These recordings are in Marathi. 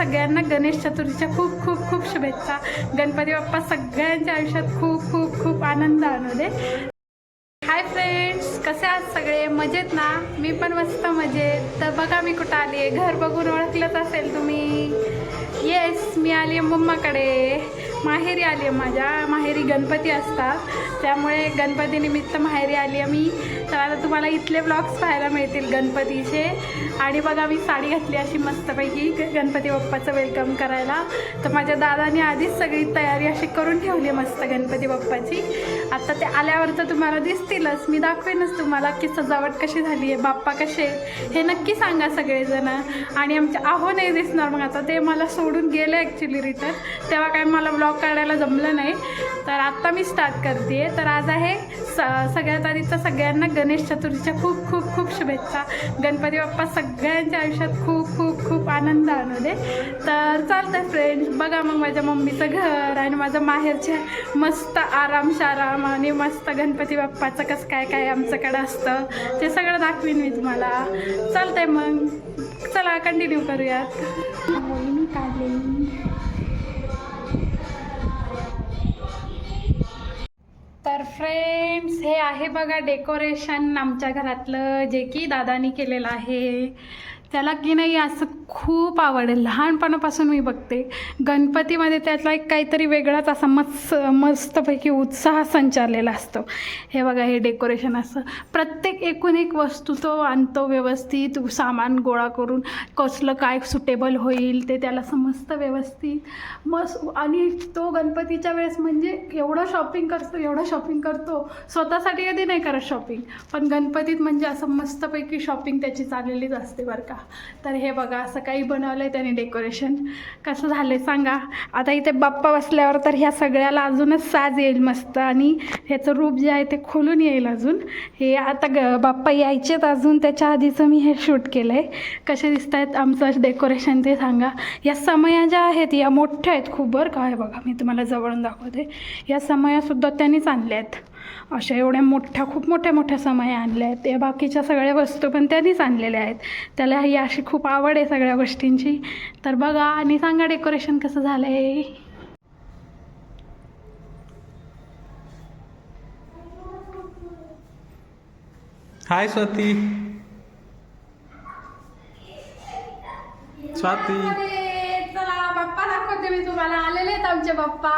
सगळ्यांना गणेश चतुर्थीच्या खूप खूप खूप शुभेच्छा. गणपती बाप्पा सगळ्यांच्या आयुष्यात खूप खूप खूप आनंद आणू दे. हाय फ्रेंड्स कसे आहात सगळे? मजेत ना? मी पण मस्त मजेत. तर बघा मी कुठं आली आहे. घर बघून ओळखलंच असेल तुम्ही. येस मी आली आहे मम्माकडे. माहेरी आली आहे माझ्या. माहेरी गणपती असतात. त्यामुळे गणपतीनिमित्त माहेरी आली आहे मी. तर आता तुम्हाला इथले ब्लॉग्स पाहायला मिळतील गणपतीचे. आणि बघा मी साडी घातली अशी मस्तपैकी गणपती बाप्पाचं वेलकम करायला. तर माझ्या दादाने आधीच सगळी तयारी अशी करून ठेवली आहे मस्त गणपती बाप्पाची. आता ते आल्यावर तर तुम्हाला दिसतीलच. मी दाखवेनच तुम्हाला की सजावट कशी झाली आहे बाप्पा कसे हे नक्की सांगा सगळेजण. आणि आमच्या आहो नाही दिसणार मग आता ते मला सोडून गेले ॲक्च्युली रिटर्न तेव्हा काय मला ब्लॉग काढायला जमलं नाही. तर आत्ता मी स्टार्ट करते तर आज आहे स सगळ्यात आधी तर सगळ्यांना गणेश चतुर्थीच्या खूप खूप खूप शुभेच्छा. गणपती बाप्पा सगळ्यांच्या आयुष्यात खूप खूप खूप आनंद आणू दे. तर चालतंय फ्रेंड्स बघा मग माझ्या मम्मीचं घर आणि माझं माहेरचे मस्त आराम शाराम आणि मस्त गणपती बाप्पाचं कसं काय काय आमच्याकडं असतं ते सगळं दाखवीन मी तुम्हाला. चालतंय मग. चला कंटिन्यू करूयात. मी काढलेली. तर फ्रेंड्स हे आहे बघा डेकोरेशन आमच्या घरातलं जे की दादानी केलेलं आहे. त्याला की नाही असं खूप आवडेल लहानपणापासून मी बघते. गणपतीमध्ये त्यातला एक काहीतरी वेगळाच असा मस्त मस्तपैकी उत्साह संचारलेला असतो. हे बघा हे डेकोरेशन असं. प्रत्येक एकूण एक वस्तू तो आणतो व्यवस्थित सामान गोळा करून कसलं काय सुटेबल होईल ते त्याला समजतं व्यवस्थित. मस्त आणि तो गणपतीच्या वेळेस म्हणजे एवढं शॉपिंग करतो एवढं शॉपिंग करतो. स्वतःसाठी कधी नाही करत शॉपिंग पण गणपतीत म्हणजे असं मस्तपैकी शॉपिंग त्याची चाललेलीच असते बरं का. तर हे बघा असं काही बनवलं आहे त्याने डेकोरेशन. कसं झालं आहे सांगा. आता इथे बाप्पा बसल्यावर तर ह्या सगळ्याला अजूनच साज येईल मस्त. आणि ह्याचं रूप जे आहे ते खोलून येईल अजून. हे आता ग बाप्पा यायचेत अजून. त्याच्या आधीचं मी हे शूट केलं आहे कसे दिसत आहेत आमचं डेकोरेशन ते सांगा. या समया ज्या आहेत या मोठ्या आहेत खूप बरं का. बघा मी तुम्हाला जवळून दाखवते. या समयासुद्धा त्यांनीच आणल्या आहेत अशा एवढ्या मोठ्या खूप मोठ्या मोठ्या समया आणल्या आहेत या बाकीच्या सगळ्या वस्तू पण त्यांनीच आणलेल्या आहेत. त्याला ही अशी खूप आवड आहे सगळ्या गोष्टींची. तर बघा आणि सांगा डेकोरेशन कसं झालं आहे हाय स्वाती स्वाती चला बाप्पा दाखवते मी तुम्हाला. आलेले आहेत आमचे बाप्पा.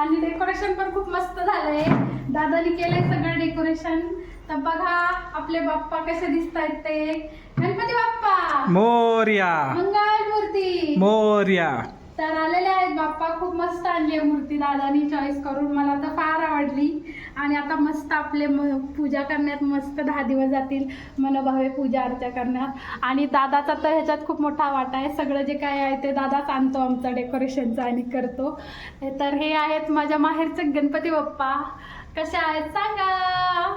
आणि डेकोरेशन पण खूप मस्त झालंय. दादानी केलंय सगळं डेकोरेशन तर बघा आपले बाप्पा कसे दिसत आहेत ते. गणपती बाप्पा. मोर्या. मंगल मूर्ती. मोर्या. तर आलेले आहेत बाप्पा खूप मस्त आणली आहे मूर्ती दादानी चॉईस करून. मला तर फार आवडली. आणि आता मस्त आपले म पूजा करण्यात मस्त दहा दिवस जातील. मनोभावे पूजा अर्चा करण्यात आणि दादाचा तर ह्याच्यात खूप मोठा वाटा आहे. सगळं जे काय आहे ते दादाच आणतो आमचं डेकोरेशनचं आणि करतो. तर हे आहेत माझ्या माहेरचे गणपती बाप्पा. कसे आहेत? सांगा.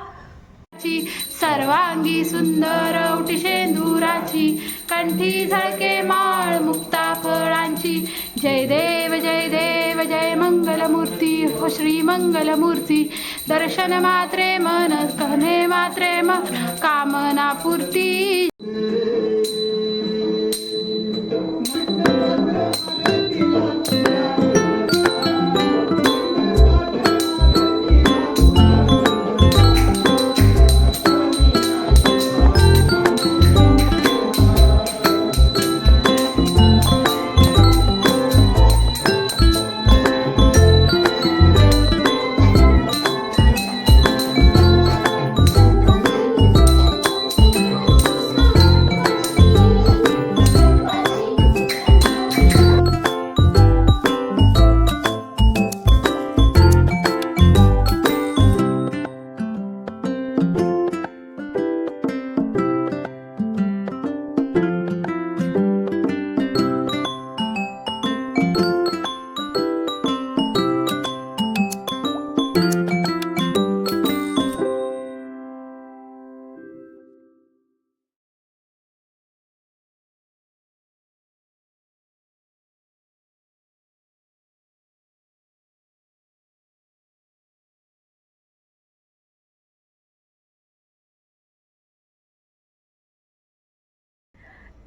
सर्वांगी सुंदर उटी शेंदुराची. कंठी झळके माळ मुक्ता फळांची. जय देव जय देव जय मंगलमूर्ती. हो श्री मंगलमूर्ती. दर्शन मात्रे मन कहने मात्रे मन कामना पूर्ती.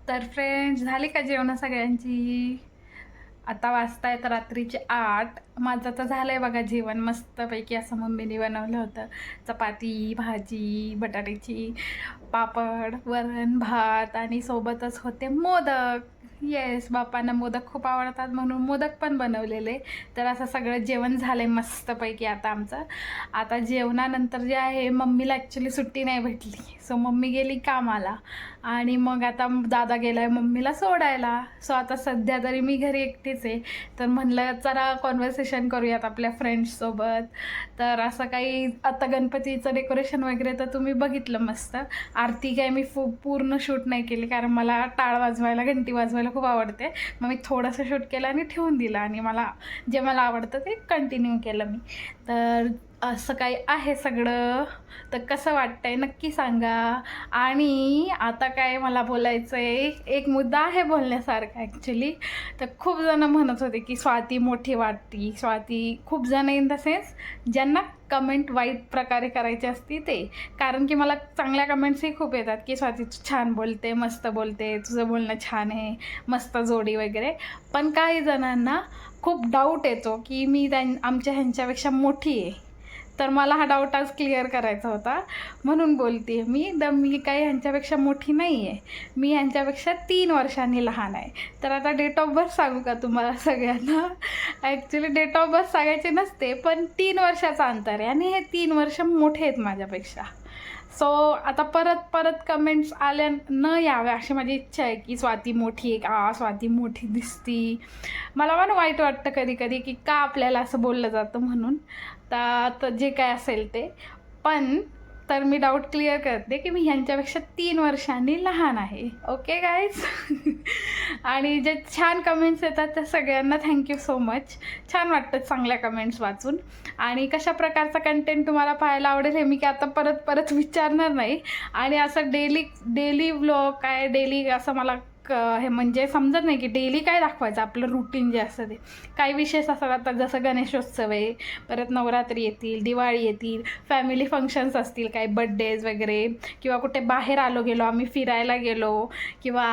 तर फ्रेंड्स झाली का जेवण सगळ्यांची? आता वाजतायत रात्रीचे आठ. माझं तर झालं आहे बघा जेवण मस्तपैकी असं मम्मीने बनवलं होतं. चपाती भाजी बटाट्याची पापड वरण भात आणि सोबतच होते मोदक. येस बापांना मोदक खूप आवडतात म्हणून मोदक पण बनवलेले. तर असं सगळं जेवण झालं आहे मस्तपैकी आता आमचं. आता जेवणानंतर जे आहे मम्मीला ॲक्च्युली सुट्टी नाही भेटली. सो मम्मी गेली कामाला. आणि मग आता दादा गेला आहे मम्मीला सोडायला. सो आता सध्या तरी मी घरी एकटीच आहे. तर म्हणलं जरा कॉन्व्हर्सेशन करूयात आपल्या फ्रेंड्ससोबत तर असं काही आता गणपतीचं डेकोरेशन वगैरे तर तुम्ही बघितलं मस्त. आरती काय मी फू पूर्ण शूट नाही केली. कारण मला टाळ वाजवायला घंटी वाजवायला खूप आवडते. मग मी थोडंसं शूट केलं आणि ठेवून दिलं आणि मला जे मला आवडतं ते कंटिन्यू केलं मी. तर असं काही आहे सगळं? तर कसं वाटतंय? नक्की सांगा. आणि आता काय मला बोलायचं आहे एक मुद्दा आहे बोलण्यासारखा ॲक्च्युली तर खूप जण म्हणत होते की स्वाती मोठी वाटती. स्वाती खूप जण इन द सेन्स ज्यांना कमेंट वाईट प्रकारे करायची असती ते. कारण की मला चांगल्या कमेंट्सही खूप येतात की स्वाती तू छान बोलते मस्त बोलते तुझं बोलणं छान आहे मस्त जोडी वगैरे. पण काही जणांना खूप डाऊट येतो की मी त्यां आमच्या ह्यांच्यापेक्षा मोठी आहे. तर मला हा डाऊट आज क्लिअर करायचा होता. म्हणून बोलते मी द मी काही ह्यांच्यापेक्षा मोठी नाही आहे मी ह्यांच्यापेक्षा तीन वर्षांनी लहान आहे. तर आता डेट ऑफ बर्थ सांगू का तुम्हाला सगळ्यांना? ॲक्च्युली डेट ऑफ बर्थ सांगायचे नसते पण तीन वर्षाचं अंतर आहे आणि हे तीन वर्ष मोठे आहेत माझ्यापेक्षा. सो आता परत परत कमेंट्स आल्या न याव्या अशी माझी इच्छा आहे की स्वाती मोठी आहे का? स्वाती मोठी दिसती. मला पण वाईट वाटतं कधी कधी की का आपल्याला असं बोललं जातं म्हणून. तर आता जे काय असेल ते. पण तर मी डाऊट क्लिअर करते की मी ह्यांच्यापेक्षा तीन वर्षांनी लहान आहे. ओके गाईज आणि जे छान कमेंट्स येतात त्या सगळ्यांना थँक्यू सो मच छान वाटतं चांगल्या कमेंट्स वाचून. आणि कशा प्रकारचा कंटेंट तुम्हाला पाहायला आवडेल हे मी काय आता परत परत विचारणार नाही. आणि असं डेली डेली व्लॉग काय डेली असं मला हे म्हणजे समजत नाही की डेली काय दाखवायचं आपलं रुटीन जे असतं ते. काही विशेष असतात आता जसं गणेशोत्सव आहे परत नवरात्री येतील दिवाळी येतील फॅमिली फंक्शन्स असतील काही बड्डेज वगैरे किंवा कुठे बाहेर आलो गेलो आम्ही फिरायला गेलो किंवा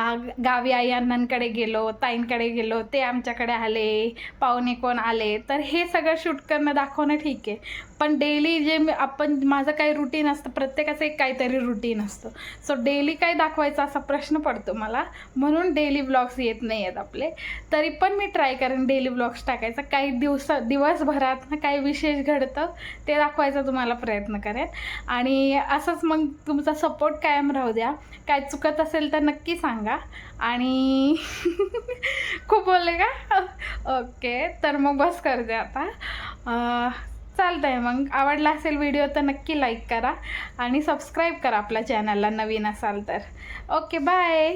गावी आई अण्णांकडे गेलो ताईंकडे गेलो ते आमच्याकडे आले पाहुणे कोण आले तर हे सगळं शूट करणं दाखवणं ठीक आहे. पण डेली जे आपण माझं काही रुटीन असतं प्रत्येकाचं एक काहीतरी रुटीन असतं. सो डेली काय दाखवायचा असा प्रश्न पडतो मला. म्हणून डेली ब्लॉग्स येत नाही आहेत आपले. तरी पण मी ट्राय करेन डेली ब्लॉग्स टाकायचा. काही दिवस दिवसभरात ना काही विशेष घडतं ते दाखवायचा तुम्हाला प्रयत्न करेन. आणि असंच मग तुमचा सपोर्ट कायम राहू द्या. काय चुकत असेल तर नक्की सांगा. आणि खूप बोलले का? ओके तर मग बस करते आता. चालतं आहे मग. आवडला असेल व्हिडिओ तर नक्की लाईक करा. आणि सबस्क्राईब करा आपल्या चॅनलला नवीन असाल तर. Okay bye